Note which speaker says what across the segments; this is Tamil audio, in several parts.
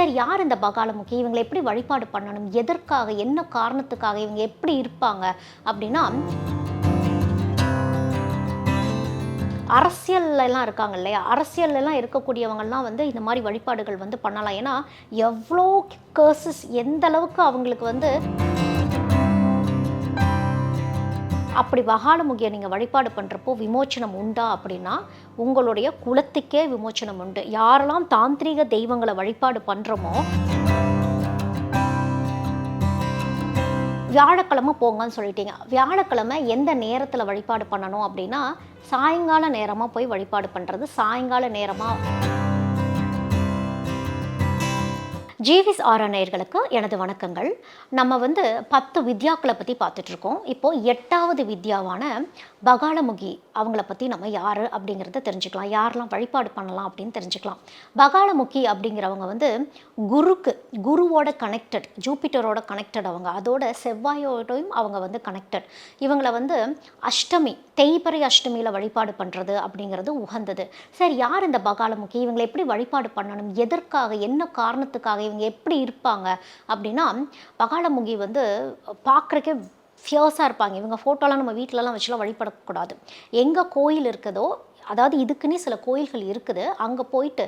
Speaker 1: சார் யார் இந்த பகாலமுகி? இவங்களை எப்படி வழிபாடு பண்ணணும்? எதற்காக? என்ன காரணத்துக்காக இவங்க எப்படி இருப்பாங்க? அப்படின்னா அரசியல்ல எல்லாம் இருக்காங்க இல்லையா? அரசியல்ல எல்லாம் வந்து இந்த மாதிரி வழிபாடுகள் வந்து பண்ணலாம். ஏன்னா எவ்வளோ கேர்சஸ் எந்த அளவுக்கு அவங்களுக்கு வந்து அப்படி வகாலமுகியை நீங்கள் வழிபாடு பண்ணுறப்போ விமோச்சனம் உண்டா அப்படின்னா உங்களுடைய குலத்துக்கே விமோச்சனம் உண்டு. யாரெல்லாம் தாந்திரிக தெய்வங்களை வழிபாடு பண்ணுறோமோ வியாழக்கிழமை போங்கன்னு சொல்லிட்டீங்க. வியாழக்கிழமை எந்த நேரத்தில் வழிபாடு பண்ணணும் அப்படின்னா சாயங்கால நேரமாக போய் வழிபாடு பண்ணுறது சாயங்கால நேரமாக ஜிவிஸ் ஆரணயர்களுக்கு எனது வணக்கங்கள். நம்ம வந்து பத்து வித்யாக்களை பற்றி பார்த்துட்ருக்கோம். இப்போது எட்டாவது வித்யாவான பகாலமுகி அவங்கள பற்றி நம்ம யார் அப்படிங்கிறத தெரிஞ்சுக்கலாம். யாரெல்லாம் வழிபாடு பண்ணலாம் அப்படின்னு தெரிஞ்சுக்கலாம். பகாலமுகி அப்படிங்கிறவங்க வந்து குருக்கு குருவோட கனெக்டட் ஜூபிட்டரோட கனெக்டட் அவங்க. அதோட செவ்வாயோடையும் அவங்க வந்து கனெக்டட் இவங்களை வந்து அஷ்டமி தேய்பறை அஷ்டமியில் வழிபாடு பண்ணுறது அப்படிங்கிறது உகந்தது. சரி யார் இந்த பகாலமுகி இவங்களை எப்படி வழிபாடு பண்ணணும்? எதற்காக என்ன காரணத்துக்காக இவங்க எப்படி இருப்பாங்க அப்படின்னா பகாலமுகி வந்து பார்க்குறக்கே ஃபியர்ஸாக இருப்பாங்க. இவங்க ஃபோட்டோலாம் நம்ம வீட்டிலலாம் வச்சுலாம் வழிபடக்கூடாது. எங்கே கோயில் இருக்குதோ அதாவது இதுக்குன்னே சில கோயில்கள் இருக்குது அங்கே போயிட்டு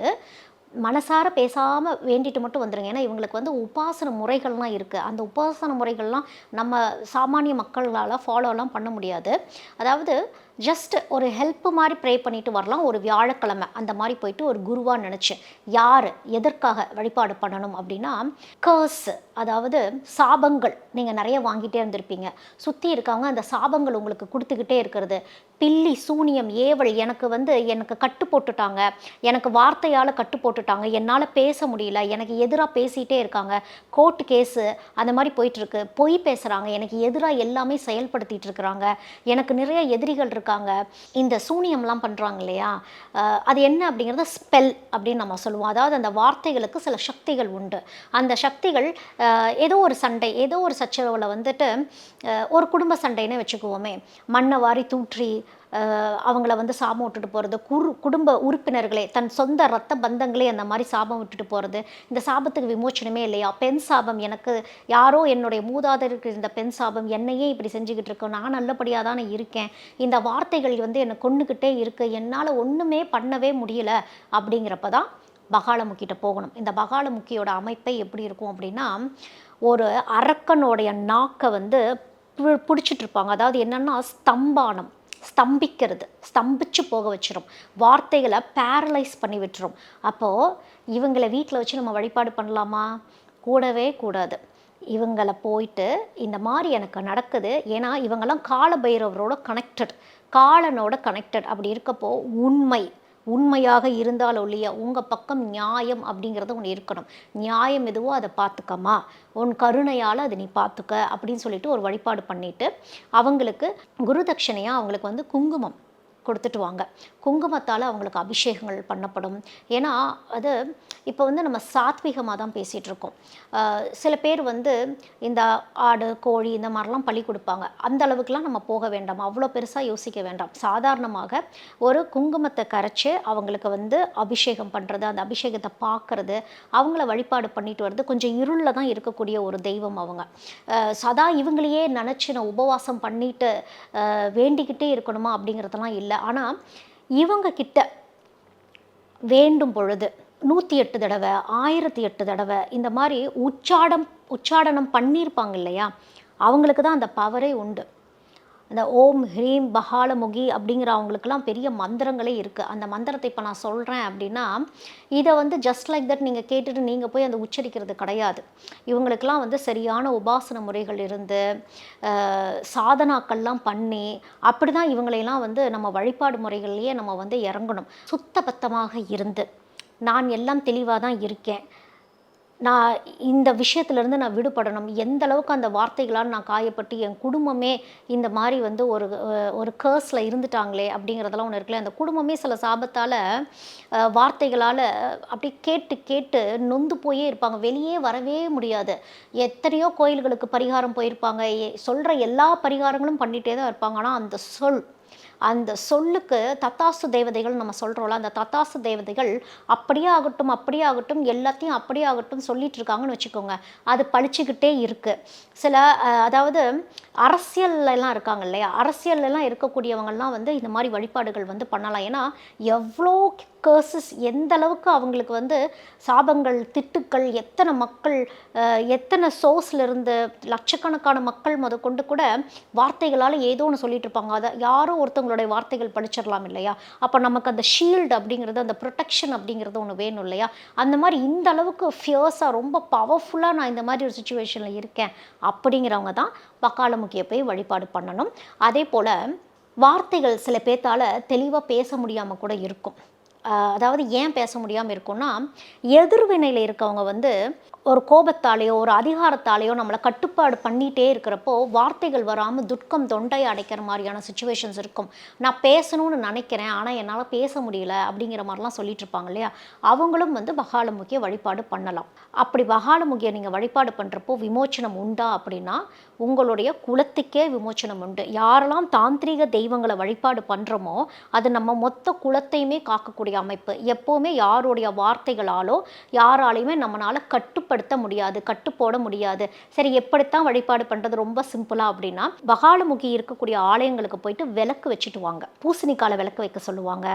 Speaker 1: மனசார பேசாமல் வேண்டிட்டு மட்டும் வந்துடுங்க ஏன்னா இவங்களுக்கு வந்து உபாசன முறைகள்லாம் இருக்குது அந்த உபாசன முறைகள்லாம் நம்ம சாமானிய மக்களால் ஃபாலோலாம் பண்ண முடியாது. அதாவது ஜஸ்ட் ஒரு ஹெல்ப் மாதிரி ப்ரே பண்ணிட்டு வரலாம். ஒரு வியாழக்கிழமை அந்த மாதிரி போயிட்டு ஒரு குருவாக நினச்சி யார் எதற்காக வழிபாடு பண்ணணும் அப்படின்னா கர்ஸ் அதாவது சாபங்கள் நீங்கள் நிறைய வாங்கிட்டே இருந்திருப்பீங்க. சுற்றி இருக்கவங்க அந்த சாபங்கள் உங்களுக்கு கொடுத்துக்கிட்டே இருக்கிறது. பில்லி சூனியம் ஏவல் எனக்கு வந்து எனக்கு கட்டு போட்டுட்டாங்க. எனக்கு வார்த்தையால் கட்டு போட்டுட்டாங்க. என்னால் பேச முடியல. எனக்கு எதிராக பேசிகிட்டே இருக்காங்க. கோர்ட் கேஸு அந்த மாதிரி போயிட்டுருக்கு பொய் பேசுகிறாங்க எனக்கு எதிராக எல்லாமே செயல்படுத்திகிட்டு இருக்கிறாங்க. எனக்கு நிறைய எதிரிகள் இருக்காங்க. இந்த சூனியம்லாம் பண்ணுறாங்க இல்லையா? அது என்ன அப்படிங்கிறத ஸ்பெல் அப்படின்னு நம்ம சொல்லுவோம். அதாவது அந்த வார்த்தைகளுக்கு சில சக்திகள் உண்டு. அந்த சக்திகள் ஏதோ ஒரு சண்டை ஏதோ ஒரு சச்சரவில் வந்துட்டு ஒரு குடும்ப சண்டைன்னு வச்சுக்குவோமே. மண்ணை வாரி தூற்றி அவங்கள வந்து சாபம் விட்டுட்டு போகிறது குரு குடும்ப உறுப்பினர்களே தன் சொந்த ரத்த பந்தங்களே அந்த மாதிரி சாபம் விட்டுட்டு போகிறது இந்த சாபத்துக்கு விமோச்சனமே இல்லையா? பெண் சாபம் எனக்கு யாரோ என்னுடைய மூதாதருக்கு இருந்த பெண் சாபம் என்னையே இப்படி செஞ்சுக்கிட்டு இருக்கோம் நான் நல்லபடியாக தானே இருக்கேன். இந்த வார்த்தைகள் வந்து என்னை கொண்டுக்கிட்டே இருக்கு. என்னால் ஒன்றுமே பண்ணவே முடியல. அப்படிங்கிறப்ப தான் பகாலமுக்கிட்ட போகணும். இந்த பகாலமுக்கியோட அமைப்பை எப்படி இருக்கும் அப்படின்னா ஒரு அரக்கனுடைய நாக்கை வந்து பு- பிடிச்சிட்டு இருப்பாங்க. அதாவது என்னன்னா ஸ்தம்பானம். ஸ்தம்பிக்கிறது ஸ்தம்பிச்சு போக வச்சிடும் வார்த்தைகளை பேரலைஸ் பண்ணி விட்டுரும். அப்போது இவங்களை வீட்டில் வச்சு நம்ம வழிபாடு பண்ணலாமா? கூடவே கூடாது. இவங்களை போயிட்டு இந்த மாதிரி எனக்கு நடக்குது. ஏன்னா இவங்கெல்லாம் கால பைரவரோட கனெக்டட் காலனோட கனெக்டட் அப்படி இருக்கப்போ உண்மை. உண்மையாக இருந்தால் ஒழிய உங்கள் பக்கம் நியாயம் அப்படிங்கிறது ஒன்று இருக்கணும். நியாயம் எதுவோ அதை பார்த்துக்கமா உன் கருணையால் அதை நீ பார்த்துக்க அப்படின்னு சொல்லிட்டு ஒரு வழிபாடு பண்ணிட்டு அவங்களுக்கு குருதட்சணையாக அவங்களுக்கு வந்து குங்குமம். கொடுத்துட்டு வாங்க. குங்குமத்தால் அவங்களுக்கு அபிஷேகங்கள் பண்ணப்படும். ஏன்னா அது இப்போ வந்து நம்ம சாத்விகமாக தான் பேசிகிட்டு இருக்கோம். சில பேர் வந்து இந்த ஆடு கோழி இந்த மாதிரிலாம் பழி கொடுப்பாங்க. அந்த அளவுக்குலாம் நம்ம போக வேண்டாம். அவ்வளோ பெருசாக யோசிக்க வேண்டாம். சாதாரணமாக ஒரு குங்குமத்தை கரைச்சி அவங்களுக்கு வந்து அபிஷேகம் பண்ணுறது அந்த அபிஷேகத்தை பார்க்குறது அவங்கள வழிபாடு பண்ணிட்டு வர்றது கொஞ்சம் இருளில் தான் இருக்கக்கூடிய ஒரு தெய்வம் அவங்க. சதா இவங்களையே நினச்சி நான் உபவாசம் பண்ணிட்டு வேண்டிக்கிட்டே இருக்கணுமா அப்படிங்கிறதெல்லாம் இல்லை. ஆனால் இவங்க கிட்ட வேண்டும் பொழுது நூற்றி எட்டு தடவை ஆயிரத்தி எட்டு தடவை இந்த மாதிரி உச்சாடம் உச்சாடனம் பண்ணியிருப்பாங்க இல்லையா? அவங்களுக்கு தான் அந்த பவரே உண்டு. அந்த ஓம் ஹ்ரீம் பகாலமுகி அப்படிங்கிற அவங்களுக்குலாம் பெரிய மந்திரங்களே இருக்குது அந்த மந்திரத்தை இப்போ நான் சொல்கிறேன் அப்படின்னா இதை வந்து ஜஸ்ட் லைக் தட் நீங்கள் கேட்டுட்டு நீங்கள் போய் அந்த உச்சரிக்கிறது கிடையாது. இவங்களுக்கெல்லாம் வந்து சரியான உபாசன முறைகள் இருந்து சாதனாக்கள்லாம் பண்ணி அப்படி தான் இவங்களையெல்லாம் வந்து நம்ம வழிபாடு முறைகள்லேயே நம்ம வந்து இறங்கணும். சுத்தபத்தமாக இருந்து. நான் எல்லாம் தெளிவாக தான் இருக்கேன். நான் இந்த விஷயத்துலேருந்து நான் விடுபடணும். எந்த அளவுக்கு அந்த வார்த்தைகளால் நான் காயப்பட்டு என் குடும்பமே இந்த மாதிரி வந்து ஒரு ஒரு கேர்ஸில் இருந்துட்டாங்களே அப்படிங்கிறதெல்லாம் ஒன்று இருக்குல்ல. அந்த குடும்பமே சில சாபத்தால் வார்த்தைகளால் அப்படி கேட்டு கேட்டு நொந்து போயே இருப்பாங்க. வெளியே வரவே முடியாது. எத்தனையோ கோயில்களுக்கு பரிகாரம் போயிருப்பாங்க. சொல்கிற எல்லா பரிகாரங்களும் பண்ணிகிட்டே தான் இருப்பாங்க. ஆனால் அந்த சொல் அந்த சொல்லுக்கு தத்தாசு தேவதைகள் நம்ம சொல்கிறோம்ல அந்த தத்தாசு தேவதைகள் அப்படியே ஆகட்டும் அப்படியே ஆகட்டும் எல்லாத்தையும் அப்படியே ஆகட்டும் சொல்லிட்டு இருக்காங்கன்னு வச்சுக்கோங்க. அது பழிச்சுக்கிட்டே இருக்குது சில அதாவது அரசியல்லாம் இருக்காங்க இல்லையா? அரசியல்லாம் இருக்கக்கூடியவங்கள்லாம் வந்து இந்த மாதிரி வழிபாடுகள் வந்து பண்ணலாம். ஏன்னா எவ்வளோ கேர்சஸ் எந்த அளவுக்கு அவங்களுக்கு வந்து சாபங்கள் திட்டுக்கள் எத்தனை மக்கள் எத்தனை சோர்ஸ்லேருந்து லட்சக்கணக்கான மக்கள் முத கொண்டு கூட வார்த்தைகளால் ஏதோ ஒன்று சொல்லிட்டு இருப்பாங்க. அதை யாரோ ஒருத்தவங்களுடைய வார்த்தைகள் படிச்சிடலாம் இல்லையா? அப்போ நமக்கு அந்த ஷீல்டு அப்படிங்கிறது அந்த ப்ரொடெக்ஷன் அப்படிங்கிறது ஒன்று வேணும் இல்லையா? அந்த மாதிரி இந்த அளவுக்கு ஃபியர்ஸாக ரொம்ப பவர்ஃபுல்லாக நான் இந்த மாதிரி ஒரு சுச்சுவேஷனில் இருக்கேன் அப்படிங்கிறவங்க தான் பக்காளமுக்கிய போய் வழிபாடு பண்ணணும். அதே போல் வார்த்தைகள் சில பேர்த்தால தெளிவாக பேச முடியாமல் கூட இருக்கும். அதாவது ஏன் பேச முடியாமல் இருக்கும்னா எதிர்வினையில் இருக்கவங்க வந்து ஒரு கோபத்தாலேயோ ஒரு அதிகாரத்தாலேயோ நம்மளை கட்டுப்பாடு பண்ணிகிட்டே இருக்கிறப்போ வார்த்தைகள் வராமல் துட்கம் தொண்டையை அடைக்கிற மாதிரியான சுச்சுவேஷன்ஸ் இருக்கும். நான் பேசணும்னு நினைக்கிறேன் ஆனால் என்னால் பேச முடியல அப்படிங்கிற மாதிரிலாம் சொல்லிட்டு இருப்பாங்க இல்லையா? அவங்களும் வந்து பகாலமுகிய வழிபாடு பண்ணலாம். அப்படி பகாலமுகிய நீங்கள் வழிபாடு பண்ணுறப்போ விமோச்சனம் உண்டா அப்படின்னா உங்களுடைய குலத்துக்கே விமோச்சனம் உண்டு. யாரெல்லாம் தாந்திரிக தெய்வங்களை வழிபாடு பண்ணுறோமோ அது நம்ம மொத்த குலத்தையுமே காக்கக்கூடிய அமைப்பு. எப்போவுமே யாருடைய வார்த்தைகளாலோ யாராலையுமே நம்மளால் கட்டுப்படுத்த முடியாது கட்டுப்போட முடியாது. சரி எப்படித்தான் வழிபாடு பண்ணுறது ரொம்ப சிம்பிளாக அப்படின்னா பகாலமுகி இருக்கக்கூடிய ஆலயங்களுக்கு போயிட்டு விளக்கு வச்சுட்டு வாங்க பூசணிக்கால விளக்கு வைக்க சொல்லுவாங்க.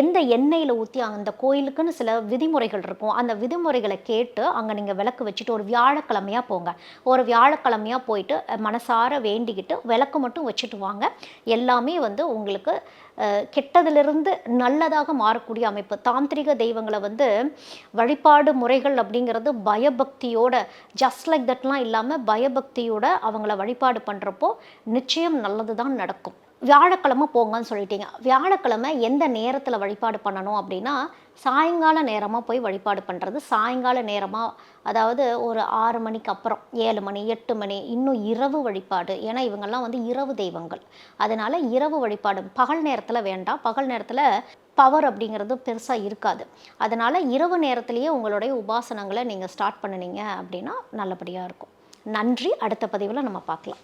Speaker 1: எந்த எண்ணெயில் ஊற்றி அந்த கோயிலுக்குன்னு சில விதிமுறைகள் இருக்கும். அந்த விதிமுறைகளை கேட்டு அங்கே நீங்கள் விளக்கு வச்சுட்டு ஒரு வியாழக்கிழமையாக போங்க. ஒரு வியாழக்கிழமையாக போயிட்டு மனசார வேண்டிக்கிட்டு விளக்கு மட்டும் வச்சுட்டு வாங்க எல்லாமே வந்து உங்களுக்கு கெட்டதிலிருந்து நல்லதாக மாறக்கூடிய அமைப்பு. தாந்திரிக தெய்வங்களை வந்து வழிபாடு முறைகள் அப்படிங்கிறது பயபக்தியோட ஜஸ்ட் லைக் தட்லாம் இல்லாமல் பயபக்தியோட அவங்கள வழிபாடு பண்ணுறப்போ நிச்சயம் நல்லது தான் நடக்கும். வியாழக்கிழமை போங்கன்னு சொல்லிட்டீங்க. வியாழக்கிழமை எந்த நேரத்தில் வழிபாடு பண்ணணும் அப்படின்னா சாயங்கால நேரமாக போய் வழிபாடு பண்ணுறது சாயங்கால நேரமாக அதாவது ஒரு ஆறு மணிக்கு அப்புறம் ஏழு மணி எட்டு மணி இன்னும் இரவு வழிபாடு. ஏன்னா இவங்கெல்லாம் வந்து இரவு தெய்வங்கள். அதனால இரவு வழிபாடு பகல் நேரத்தில் வேண்டாம். பகல் நேரத்தில் பவர் அப்படிங்கிறது பெருசாக இருக்காது. அதனால் இரவு நேரத்திலேயே உங்களுடைய உபாசனங்களை நீங்கள் ஸ்டார்ட் பண்ணுனீங்க அப்படின்னா நல்லபடியாக இருக்கும். நன்றி. அடுத்த பதிவில் நம்ம பார்க்கலாம்.